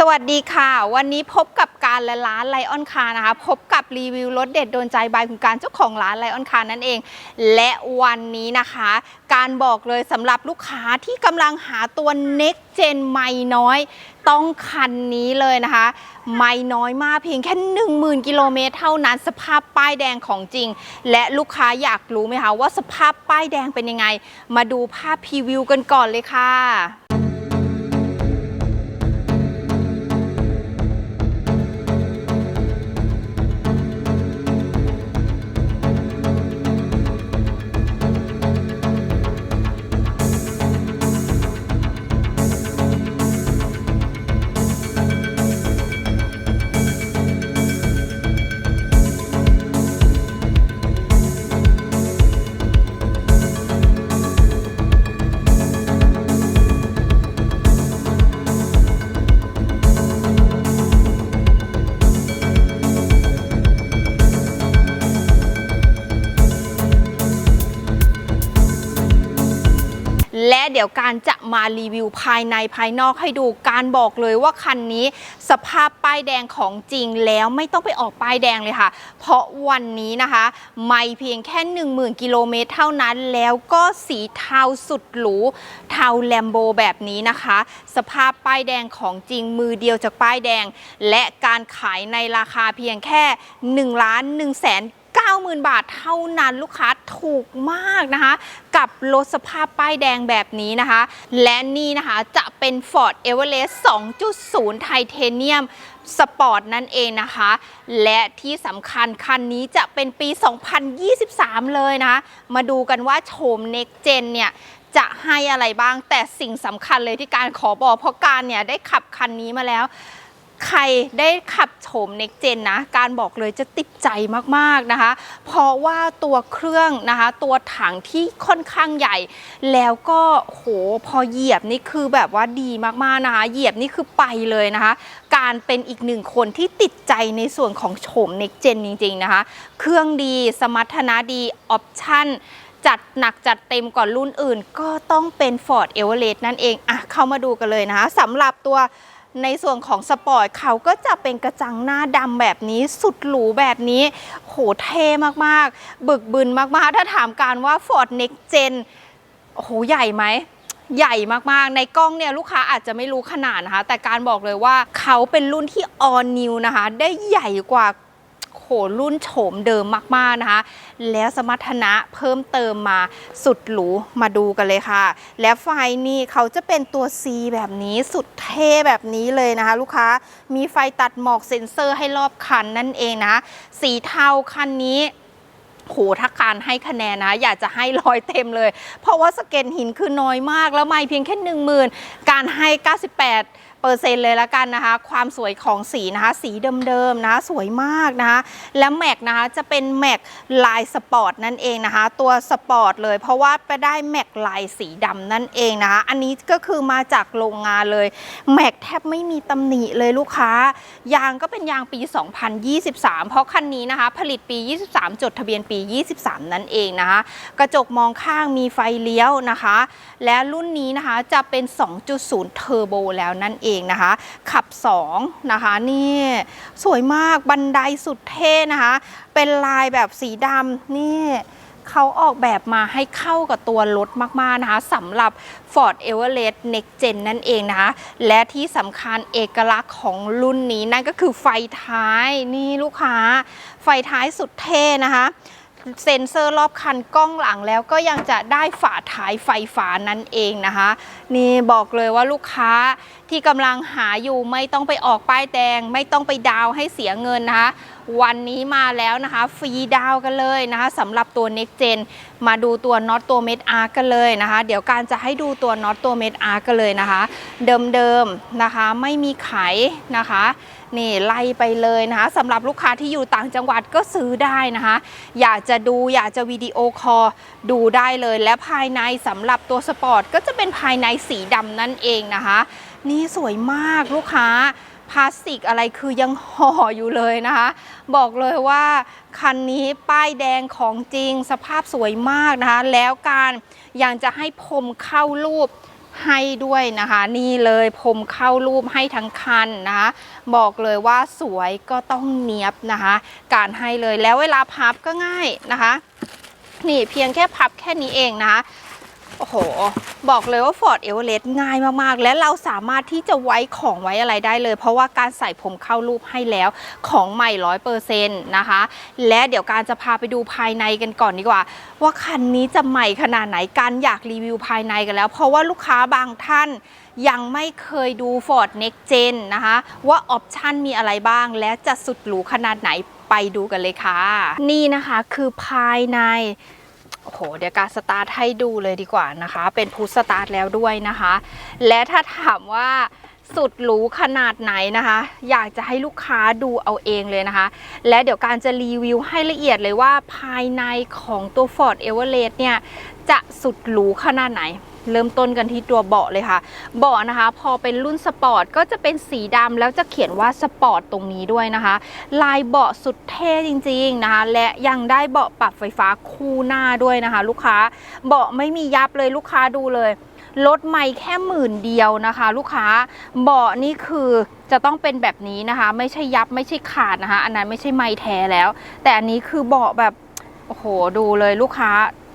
สวัสดีค่ะ วันนี้พบกับการและร้านไลออนคาร์นะคะ พบกับรีวิวรถเด็ดโดนใจบายคุณการเจ้าของร้านไลออนคาร์นั่นเอง และวันนี้นะคะ การบอกเลยสำหรับลูกค้าที่กำลังหาตัว Next Gen ไม่น้อย ต้องคันนี้เลยนะคะ ไม่น้อยมากเพียงแค่ 10,000 กิโลเมตรเท่านั้นสภาพป้ายแดงของจริง และลูกค้าอยากรู้ไหมคะว่าสภาพป้ายแดงเป็นยังไง มาดูภาพพรีวิวกันก่อนเลยค่ะ และเดี๋ยวการจะมารีวิวภายในภายนอกให้ดูการบอกเลยว่าคันนี้สภาพป้ายแดงของจริงแล้วไม่ต้องไปออกป้ายแดงเลยค่ะ เพราะวันนี้นะคะ ไม่เพียงแค่ 10,000 กิโลเมตรเท่านั้น แล้วก็สีเทาสุดหรูเทาแลมโบแบบนี้นะคะ สภาพป้ายแดงของจริงมือเดียวจากป้ายแดง และการขายในราคาเพียงแค่1ล้าน1แสน90,000 บาทเท่านั้นลูกค้าถูกมากนะคะ กับรถสภาพป้ายแดงแบบนี้นะคะ และนี่นะคะจะเป็น Ford Everest 2.0 ไทเทเนียมสปอร์ตนั่นเองนะคะ และที่สำคัญคันนี้จะเป็นปี 2023 เลยนะคะมาดูกันว่าโฉม Next Gen เนี่ยจะให้อะไรบ้างแต่สิ่งสำคัญเลยที่การขอบอกเพราะการเนี่ยได้ขับคันนี้มาแล้ว ใครได้ขับโฉม Next Gen นะ การบอกเลยจะติดใจมากๆนะคะ เพราะว่าตัวเครื่องนะคะ ตัวถังที่ค่อนข้างใหญ่ แล้วก็โหพอเหยียบนี่คือแบบว่าดีมากๆนะคะ เหยียบนี่คือไปเลยนะคะ การเป็นอีกหนึ่งคนที่ติดใจในส่วนของโฉม Next Gen จริง ๆ นะคะ เครื่องดีสมรรถนะดี ออปชั่นจัดหนักจัดเต็มกว่ารุ่นอื่น ก็ต้องเป็น Ford Everest นั่นเองอะเข้ามาดูกันเลยนะคะสำหรับตัว ในส่วนของสปอร์ตเขาก็จะเป็นกระจังหน้าดำแบบนี้สุดหรูแบบนี้ โหเท่มากๆ บึกบึนมากๆ ถ้าถามการว่า Ford Next Gen โอ้โหใหญ่ไหมใหญ่มากๆ ในกล้องเนี่ยลูกค้าอาจจะไม่รู้ขนาดนะคะ แต่การบอกเลยว่าเขาเป็นรุ่นที่ all new นะคะ ได้ใหญ่กว่า โหรุ่นโฉมเดิมมากๆนะคะ แล้วสมรรถนะเพิ่มเติมมาสุดหรูมาดูกันเลยค่ะ และไฟนี่เขาจะเป็นตัว C แบบนี้สุดเท่แบบนี้เลยนะคะ ลูกค้ามีไฟตัดหมอกเซ็นเซอร์ให้รอบคันนั่นเองนะ สีเทาคันนี้โหถ้าการให้คะแนนนะ อยากจะให้ร้อยเต็มเลย เพราะว่าสเก็นหินคือน้อยมากแล้วไม่เพียงแค่1 0,000การให้ 98 เปอร์เซ็นต์เลยละกันนะคะ ความสวยของสีนะคะ สีเดิมๆนะคะสวยมากนะคะ และแม็กนะคะจะเป็นแม็กลายสปอร์ตนั่นเองนะคะ ตัวสปอร์ตเลยเพราะว่าไปได้แม็กลายสีดำนั่นเองนะคะ อันนี้ก็คือมาจากโรงงานเลยแม็กแทบไม่มีตำหนิเลยลูกค้า ยางก็เป็นยางปี 2023 เพราะคันนี้นะคะ ผลิตปี 23 จดทะเบียนปี 23 นั่นเองนะคะ กระจกมองข้างมีไฟเลี้ยวนะคะ และรุ่นนี้นะคะจะเป็น 2.0 เทอร์โบแล้วนั่นเองนะคะ ขับ 2 นะคะนี่สวยมากบันไดสุดเท่นะคะ เป็นลายแบบสีดำนี่เขาออกแบบมาให้เข้ากับตัวรถมาก ๆ นะคะสำหรับ Ford Everest Next Gen นั่นเองนะคะ และที่สำคัญเอกลักษณ์ของรุ่นนี้นั่นก็คือไฟท้ายนี่ลูกค้า ไฟท้ายสุดเท่นะคะ เซ็นเซอร์รอบคันกล้องหลังแล้วก็ยังจะได้ฝาท้ายไฟฟ้านั่นเองนะคะ นี่บอกเลยว่าลูกค้าที่กำลังหาอยู่ไม่ต้องไปออกป้ายแดง ไม่ต้องไปดาวให้เสียเงินนะคะวันนี้มาแล้วนะคะ ฟรีดาวกันเลยนะคะสำหรับตัว Next Gen มาดูตัวน็อตตัวเม็ดอาร์กันเลยนะคะ เดี๋ยวการจะให้ดูตัวน็อตตัวเม็ดอาร์กันเลยนะคะ เดิมๆนะคะ ไม่มีไขนะคะ นี่ไล่ไปเลยนะคะสำหรับลูกค้าที่อยู่ต่างจังหวัดก็ซื้อได้นะคะ อยากจะดูอยากจะวิดีโอคอลดูได้เลยและภายในสำหรับตัวสปอร์ตก็จะเป็นภายในสีดำนั่นเองนะคะ นี่สวยมากลูกค้าพลาสติกอะไรคือยังห่ออยู่เลยนะคะ บอกเลยว่าคันนี้ป้ายแดงของจริงสภาพสวยมากนะคะ แล้วการยังจะให้พรมเข้ารูป ให้ด้วยนะคะ นี่เลยผมเข้ารูปให้ทั้งคันนะคะบอกเลยว่าสวยก็ต้องเนียบนะคะ การให้เลยแล้วเวลาพับก็ง่ายนะคะ นี่เพียงแค่พับแค่นี้เองนะคะ โอ้โห บอกเลยว่า Ford e v e r e s t ง่ายมาก ๆ และเราสามารถที่จะไว้ของไว้อะไรได้เลย เพราะว่าการใส่ผมเข้ารูปให้แล้วของใหม่ร้อยเปอร์เซ็นต์นะคะ และเดี๋ยวการจะพาไปดูภายในกันก่อนดีกว่า ว่าคันนี้จะใหม่ขนาดไหนการอยากรีวิวภายในกันแล้ว เพราะว่าลูกค้าบางท่านยังไม่เคยดู Ford Next Gen นะคะ ว่าออปชันมีอะไรบ้าง และจะสุดหรูขนาดไหนไปดูกันเลยค่ะ นี่นะคะคือภายใน โอ้โหเดี๋ยวการสตาร์ทให้ดูเลยดีกว่านะคะ เป็นพุทสตาร์ทแล้วด้วยนะคะ และถ้าถามว่าสุดหรูขนาดไหนนะคะ อยากจะให้ลูกค้าดูเอาเองเลยนะคะ และเดี๋ยวการจะรีวิวให้ละเอียดเลยว่าภายในของตัว Ford e v e r e s t เนี่ย จะสุดหรูขนาดไหน เริ่มต้นกันที่ตัวเบาะเลยค่ะ เบาะนะคะ พอเป็นรุ่นสปอร์ตก็จะเป็นสีดำแล้วจะเขียนว่าสปอร์ตตรงนี้ด้วยนะคะ ลายเบาะสุดเท่จริง ๆนะคะ และยังได้เบาะปรับไฟฟ้าคู่หน้าด้วยนะคะ ลูกค้าเบาะไม่มียับเลยลูกค้าดูเลยลดไม่แค่หมื่นเดียวนะคะ ลูกค้าเบาะนี่คือจะต้องเป็นแบบนี้นะคะ ไม่ใช่ยับไม่ใช่ขาดนะคะ อันนั้นไม่ใช่ไม้แท้แล้ว แต่อันนี้คือเบาะแบบโอ้โหดูเลยลูกค้า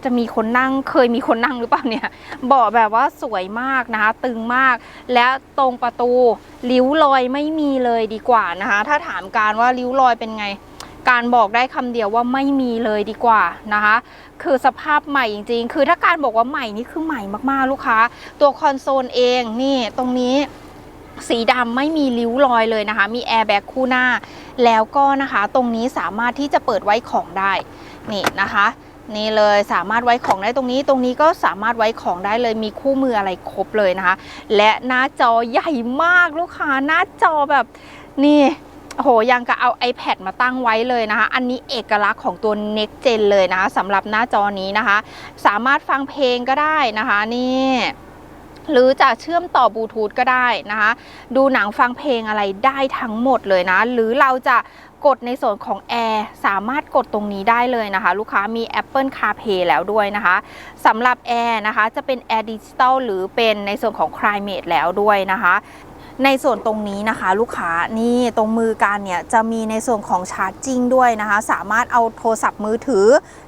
จะมีคนนั่งเคยมีคนนั่งหรือเปล่าเนี่ยเบาะแบบว่าสวยมากนะคะ ตึงมาก และตรงประตูริ้วรอยไม่มีเลยดีกว่านะคะ ถ้าถามการว่าริ้วรอยเป็นไง การบอกได้คำเดียวว่าไม่มีเลยดีกว่านะคะ คือสภาพใหม่จริงๆ คือถ้าการบอกว่าใหม่นี่คือใหม่มากๆลูกค้า ตัวคอนโซลเองนี่ตรงนี้สีดำไม่มีริ้วรอยเลยนะคะ มีแอร์แบ็กคู่หน้า แล้วก็นะคะ ตรงนี้สามารถที่จะเปิดไว้ของได้ นี่นะคะ นี่เลยสามารถไว้ของได้ตรงนี้ ตรงนี้ก็สามารถไว้ของได้เลยมีคู่มืออะไรครบเลยนะคะ และหน้าจอใหญ่มากลูกค้าหน้าจอแบบนี่โหยังกับเอา iPad มาตั้งไว้เลยนะคะ อันนี้เอกลักษณ์ของตัว Next Gen เลยนะคะสำหรับหน้าจอนี้นะคะ สามารถฟังเพลงก็ได้นะคะนี่หรือจะเชื่อมต่อบลูทูธก็ได้นะคะ ดูหนังฟังเพลงอะไรได้ทั้งหมดเลยนะ หรือเราจะ กดในส่วนของแอร์สามารถกดตรงนี้ได้เลยนะคะ ลูกค้ามี Apple CarPlay แล้วด้วยนะคะสำหรับแอร์นะคะจะเป็น Air Digital หรือเป็นในส่วนของ Climate แล้วด้วยนะคะในส่วนตรงนี้นะคะลูกค้านี่ตรงมือการเนี่ยจะมีในส่วนของชาร์จจิ่งด้วยนะคะ สามารถเอาโทรศัพท์มือถือ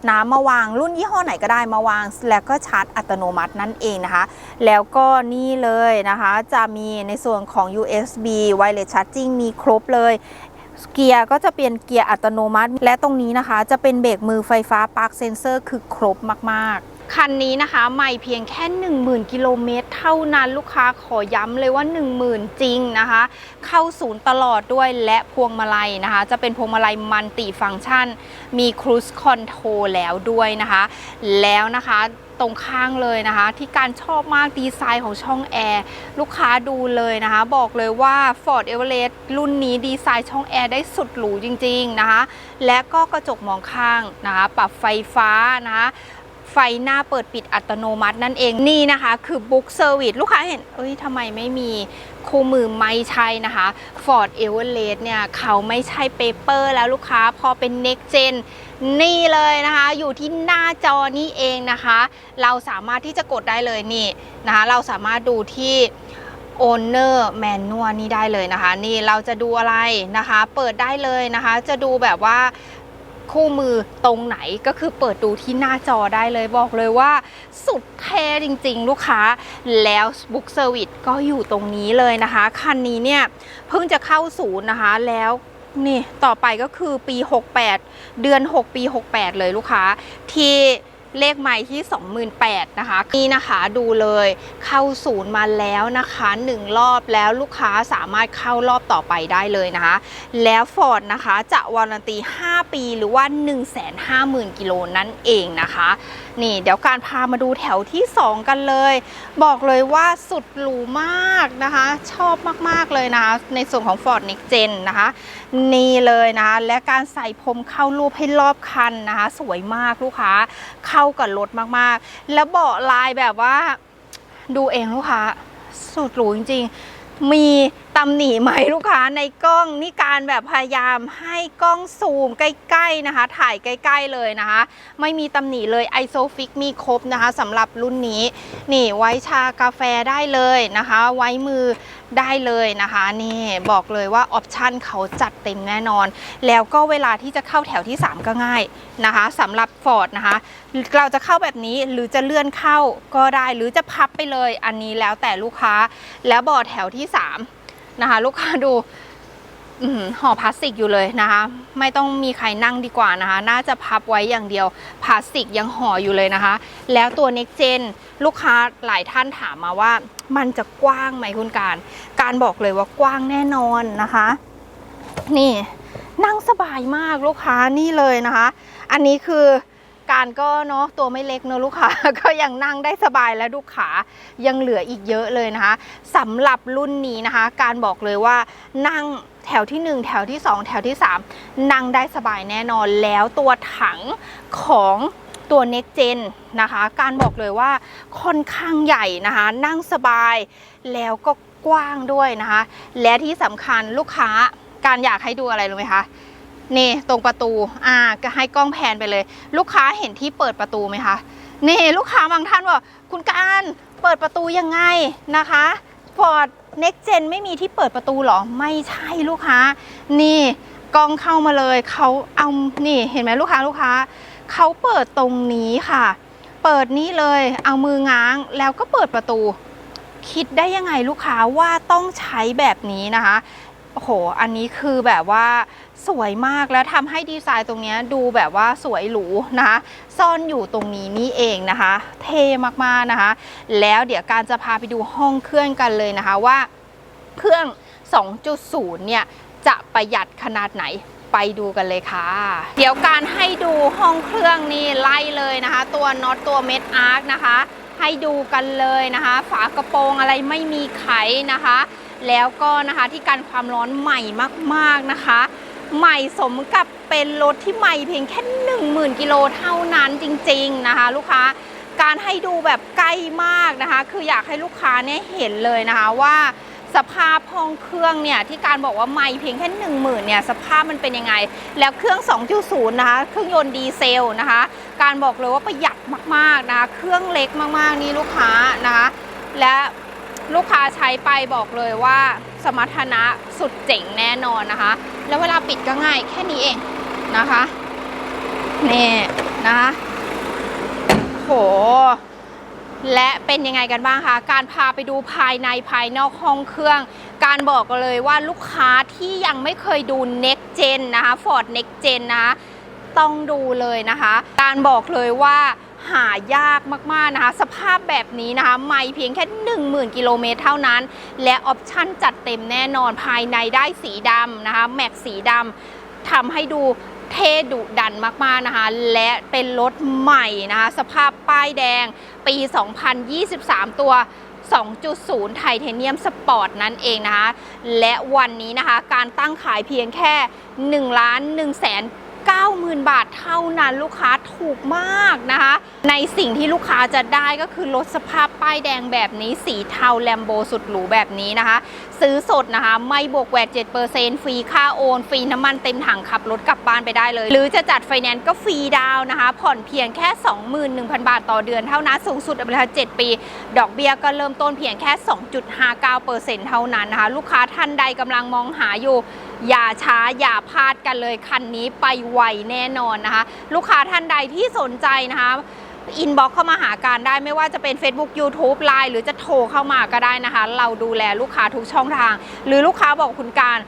นะมาวางรุ่นยี่ห้อไหนก็ได้มาวาง แล้วก็ชาร์จอัตโนมัตินั่นเองนะคะ แล้วก็นี่เลยนะคะจะมีในส่วนของ USB Wireless Charging มีครบเลย เกียร์ก็จะเป็นเกียร์อัตโนมัติ และตรงนี้นะคะ จะเป็นเบรกมือไฟฟ้าปลั๊กเซนเซอร์คือครบมากๆคันนี้นะคะใหม่เพียงแค่ 10,000 กิโลเมตรเท่านั้นลูกค้าขอย้ำเลยว่า 10,000 จริงนะคะ เข้าศูนย์ตลอดด้วยและพวงมาลัยนะคะ จะเป็นพวงมาลัยมัลติฟังก์ชัน มีครู i คอนโทรแล้วด้วยนะคะ แล้วนะคะตรงข้างเลยนะคะ ที่การชอบมากดีไซน์ของช่องแอร์ลูกค้าดูเลยนะคะ บอกเลยว่า Ford e v e r e s t รุ่นนี้ดีไซน์ช่องแอร์ได้สุดหรูจริง ๆนะคะ และก็กระจกมองข้างนะคะ ปรับไฟฟ้านะคะไฟหน้าเปิดปิดอัตโนมัตินั่นเองนี่นะคะ คือบุ๊กเซอร์วิสลูกค้าเห็นเอ้ยทำไมไม่มี คู่มือไม่ใช่นะคะ Ford e v e r e s t เนี่ยเขาไม่ใช่เปเปอร์แล้วลูกค้าพอเป็น Next Gen นี่เลยนะคะ อยู่ที่หน้าจอนี่เองนะคะ เราสามารถที่จะกดได้เลยนี่นะคะเราสามารถดูที่ Owner Manual นี่ได้เลยนะคะ นี่เราจะดูอะไรนะคะ เปิดได้เลยนะคะ จะดูแบบว่า คู่มือตรงไหนก็คือเปิดดูที่หน้าจอได้เลยบอกเลยว่า สุดเท่จริงๆ ลูกค้าแล้วบุ๊กเซอร์วิสก็อยู่ตรงนี้เลยนะคะ คันนี้เนี่ยเพิ่งจะเข้าศูนย์นะคะแล้วนี่ต่อไปก็คือปี 68 เดือน 6 ปี 68 เลยลูกค้าที่ เลขใหม่ที่ 28,000นะคะ นี่นะคะดูเลยเข้าศูนย์มาแล้วนะคะหนึ่งรอบแล้วลูกค้าสามารถเข้ารอบต่อไปได้เลยนะคะ แล้วฟอร์ดนะคะจะวารันตี 5 ปีหรือว่า 150,000กิโลนั่นเองนะคะ นี่เดี๋ยวการพามาดูแถวที่ 2 กันเลย บอกเลยว่าสุดหรูมากนะคะ ชอบมากๆเลยนะคะ ในส่วนของ Ford Next Gen นะคะ นี่เลยนะะและการใส่พรมเข้ารูปให้รอบคันนะคะ สวยมากลูกค้าเข้ากับรถมากๆ แล้วเบาะลายแบบว่าดูเองลูกค้าสุดหรูจริง ๆ มี ตำหนิไหมลูกค้าในกล้องนี่การแบบพยายามให้กล้องซูมใกล้ๆนะคะ ถ่ายใกล้ ๆเลยนะคะ ไม่มีตำหนิเลยไอโซฟิกมีครบนะคะสำหรับรุ่นนี้ นี่ไว้ชากาแฟได้เลยนะคะ ไว้มือได้เลยนะคะ นี่บอกเลยว่าออปชันเขาจัดเต็มแน่นอน แล้วก็เวลาที่จะเข้าแถวที่ 3 ก็ง่ายนะคะสำหรับ Ford นะคะเราจะเข้าแบบนี้หรือจะเลื่อนเข้าก็ได้หรือจะพับไปเลยอันนี้แล้วแต่ลูกค้าแล้วบอร์ดแถวที่ 3 นะคะ ลูกค้าดูห่อพลาสติกอยู่เลยนะคะ ไม่ต้องมีใครนั่งดีกว่านะคะ น่าจะพับไว้อย่างเดียวพลาสติกยังห่ออยู่เลยนะคะ แล้วตัว Next Gen ลูกค้าหลายท่านถามมาว่า มันจะกว้างไหมคุณการ การบอกเลยว่ากว้างแน่นอนนะคะ นี่นั่งสบายมากลูกค้านี่เลยนะคะ อันนี้คือ การก็เนาะตัวไม่เล็กเนอะลูกค้าก็ยังนั่งได้สบายและลูกขายังเหลืออีกเยอะเลยนะคะสำหรับรุ่นนี้นะคะ การบอกเลยว่านั่งแถวที่ 1 แถวที่ 2 แถวที่ 3 นั่งได้สบายแน่นอนแล้วตัวถังของตัว Next Gen นะคะ การบอกเลยว่าค่อนข้างใหญ่นะคะ นั่งสบายแล้วก็กว้างด้วยนะคะ และที่สำคัญลูกค้าการอยากให้ดูอะไรรู้ไหมคะ นี่ตรงประตูอ่าก็ให้กล้องแพนไปเลย ลูกค้าเห็นที่เปิดประตูไหมคะนี่ลูกค้าบางท่านบอกคุณการเปิดประตูยังไงนะคะ Ford Next Gen ไม่มีที่เปิดประตูหรอ ไม่ใช่ลูกค้า นี่กล้องเข้ามาเลยเขาเอานี่เห็นไหมลูกค้าลูกค้าเขาเปิดตรงนี้ค่ะ เปิดนี่เลยเอามือง้างแล้วก็เปิดประตู คิดได้ยังไงลูกค้าว่าต้องใช้แบบนี้นะคะ โอ้โห อันนี้คือแบบว่าสวยมากแล้วทำให้ดีไซน์ตรงนี้ดูแบบว่าสวยหรูนะคะซ่อนอยู่ตรงนี้นี่เองนะคะ เท่มากๆนะคะ แล้วเดี๋ยวการจะพาไปดูห้องเครื่องกันเลยนะคะว่าเครื่อง 2.0 เนี่ยจะประหยัดขนาดไหนไปดูกันเลยค่ะ เดี๋ยวการให้ดูห้องเครื่องนี่ไล่เลยนะคะ ตัวน็อตตัวเม็ดอาร์คนะคะ ให้ดูกันเลยนะคะ ฝากระโปรงอะไรไม่มีไขนะคะ แล้วก็นะคะที่กันความร้อนใหม่มากๆนะคะ ใหม่สมกับเป็นรถที่ใหม่เพียงแค่ 10,000 กิโลเท่านั้นจริงๆนะคะ ลูกค้าการให้ดูแบบใกล้มากนะคะ คืออยากให้ลูกค้าเนี่ยเห็นเลยนะคะว่าสภาพห้องเครื่องเนี่ยที่การบอกว่าไม่เพียงแค่1 0,000เนี่ยสภาพมันเป็นยังไง แล้วเครื่อง 2.0 นะคะ เครื่องยนต์ดีเซลนะคะ การบอกเลยว่าประหยัดมากๆนะคะ เครื่องเล็กมากๆนี่ลูกค้านะคะ และ ลูกค้าใช้ไปบอกเลยว่าสมรรถนะสุดเจ๋งแน่นอนนะคะ แล้วเวลาปิดก็ง่ายแค่นี้เองนะคะนี่นะคะโหและเป็นยังไงกันบ้างคะ การพาไปดูภายในภายนอกห้องเครื่อง การบอกเลยว่าลูกค้าที่ยังไม่เคยดู Next Gen นะคะ Ford Next Gen นะคะต้องดูเลยนะคะ การบอกเลยว่า หายากมากๆนะคะ สภาพแบบนี้นะคะไม่เพียงแค่ 10,000 กิโลเมตรเท่านั้น และออปชั่นจัดเต็มแน่นอนภายในได้สีดำนะคะ แม็กสีดำทำให้ดูเท่ดุดันมาก ๆ นะคะ และเป็นรถใหม่นะคะ สภาพป้ายแดงปี 2023 ตัว 2.0 ไทเทเนียมสปอร์ตนั่นเองนะคะ และวันนี้นะคะ การตั้งขายเพียงแค่1ล้าน1แสน 90,000 บาทเท่านั้นลูกค้าถูกมากนะคะ ในสิ่งที่ลูกค้าจะได้ก็คือรถสภาพป้ายแดงแบบนี้สีเทาแลมโบสุดหรูแบบนี้นะคะ ซื้อสดนะคะ ไม่บวกแวด7%ฟรีค่าโอนฟรีน้ำมันเต็มถังขับรถกลับบ้านไปได้เลย หรือจะจัดไฟแนนซ์ก็ฟรีดาวน์นะคะ ผ่อนเพียงแค่ 21,000 บาทต่อเดือนเท่านั้นสูงสุดเป็นเวลา7ปี ดอกเบี้ยก็เริ่มต้นเพียงแค่ 2.59%เท่านั้นนะคะ ลูกค้าท่านใดกำลังมองหาอยู่ อย่าช้าอย่าพลาดกันเลยคันนี้ไปไวแน่นอนนะคะ ลูกค้าท่านใดที่สนใจนะคะอินบ็อกเข้ามาหาการได้ไม่ว่าจะเป็น Facebook YouTube Line หรือจะโทรเข้ามาก็ได้นะคะ เราดูแลลูกค้าทุกช่องทาง หรือลูกค้าบอกคุณการ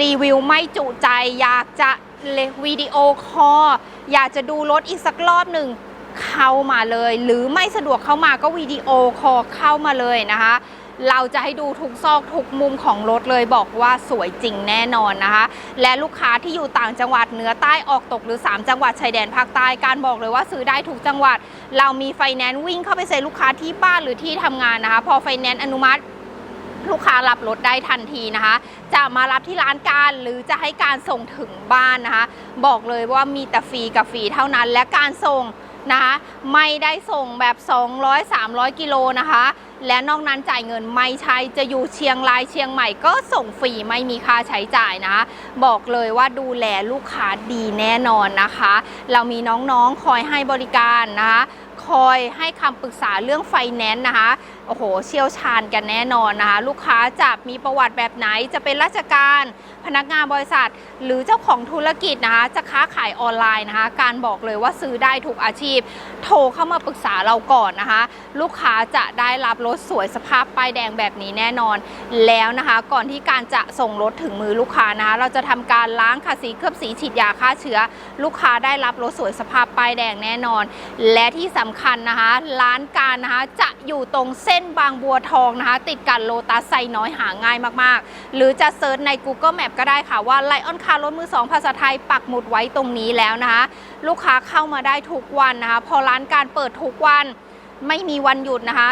รีวิวไม่จุใจ อยากจะเลวิดีโอคอลอยากจะดูรถอีกสักรอบหนึ่งเข้ามาเลย หรือไม่สะดวกเข้ามาก็วิดีโอคอลเข้ามาเลยนะคะ เราจะให้ดูทุกซอกทุกมุมของรถเลยบอกว่าสวยจริงแน่นอนนะคะ และลูกค้าที่อยู่ต่างจังหวัดเหนือใต้ออกตกหรือ 3 จังหวัดชายแดนภาคใต้การบอกเลยว่าซื้อได้ทุกจังหวัด เรามีไฟแนนซ์วิ่งเข้าไปเซ็นลูกค้าที่บ้านหรือที่ทำงานนะคะ พอไฟแนนซ์อนุมัติลูกค้ารับรถได้ทันทีนะคะ จะมารับที่ร้านการหรือจะให้การส่งถึงบ้านนะคะ บอกเลยว่ามีแต่ฟรีกับฟรีเท่านั้น และการส่ง นะคะไม่ได้ส่งแบบ 200 300 กิโลนะคะ และนอกนั้นจ่ายเงินไม่ใช่จะอยู่เชียงรายเชียงใหม่ก็ส่งฟรีไม่มีค่าใช้จ่ายนะคะ บอกเลยว่าดูแลลูกค้าดีแน่นอนนะคะ เรามีน้องๆคอยให้บริการนะคะ คอยให้คำปรึกษาเรื่องไฟแนนซ์นะคะ โอ้โหเชี่ยวชาญกันแน่นอนนะคะ ลูกค้าจะมีประวัติแบบไหนจะเป็นราชการพนักงานบริษัท หรือเจ้าของธุรกิจนะคะ จะค้าขายออนไลน์นะคะ การบอกเลยว่าซื้อได้ทุกอาชีพ โทรเข้ามาปรึกษาเราก่อนนะคะ ลูกค้าจะได้รับรถสวยสภาพป้ายแดงแบบนี้แน่นอน แล้วนะคะ ก่อนที่การจะส่งรถถึงมือลูกค้านะคะ เราจะทำการล้างขัดสีเคลือบสีฉีดยาฆ่าเชื้อ ลูกค้าได้รับรถสวยสภาพป้ายแดงแน่นอน และที่สำคัญนะคะ ร้านการนะคะจะอยู่ตรงเส้นบางบัวทองนะคะ ติดกันโลตัสไซน้อยหาง่ายมากๆ หรือจะเซิร์ชใน Google Map ก็ได้ค่ะว่าไลออนคาร์รถมือสองภาษาไทยปักหมุดไว้ตรงนี้แล้วนะคะ ลูกค้าเข้ามาได้ทุกวันนะคะ พอร้านการเปิดทุกวันไม่มีวันหยุดนะคะ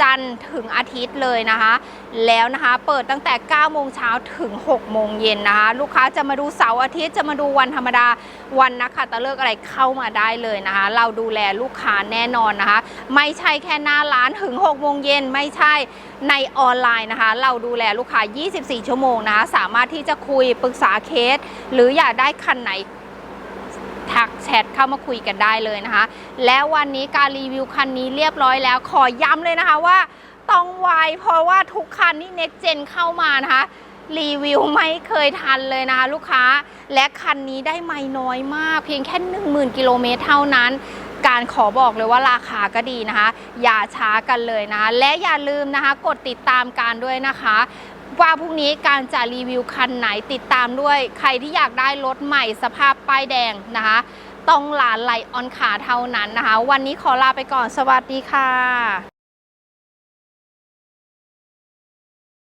จันทร์ถึงอาทิตย์เลยนะคะ แล้วนะคะเปิดตั้งแต่ 9 โมงเช้าถึง 6 โมงเย็นนะคะ ลูกค้าจะมาดูเสาร์อาทิตย์จะมาดูวันธรรมดาวันนักขัตฤกษ์อะไรเข้ามาได้เลยนะคะ เราดูแลลูกค้าแน่นอนนะคะ ไม่ใช่แค่หน้าร้านถึง 6 โมงเย็นไม่ใช่ในออนไลน์นะคะ เราดูแลลูกค้า 24 ชั่วโมงนะคะ สามารถที่จะคุยปรึกษาเคส หรืออยากได้คันไหน ทักแชทเข้ามาคุยกันได้เลยนะคะ แล้ววันนี้การรีวิวคันนี้เรียบร้อยแล้ว ขอย้ำเลยนะคะว่าต้องไวเพราะว่าทุกคันนี่เน็กเจนเข้ามานะคะรีวิวไม่เคยทันเลยนะคะลูกค้า และคันนี้ได้ไม่น้อยมาก เพียงแค่ 10,000 กิโลเมตรเท่านั้น การขอบอกเลยว่าราคาก็ดีนะคะ อย่าช้ากันเลยนะคะ และอย่าลืมนะคะ กดติดตามการด้วยนะคะ ว่าพรุ่งนี้การจะรีวิวคันไหนติดตามด้วย ใครที่อยากได้รถใหม่สภาพป้ายแดงนะคะต้องหลานไหลออนขาเท่านั้นนะคะ วันนี้ขอลาไปก่อนสวัสดีค่ะ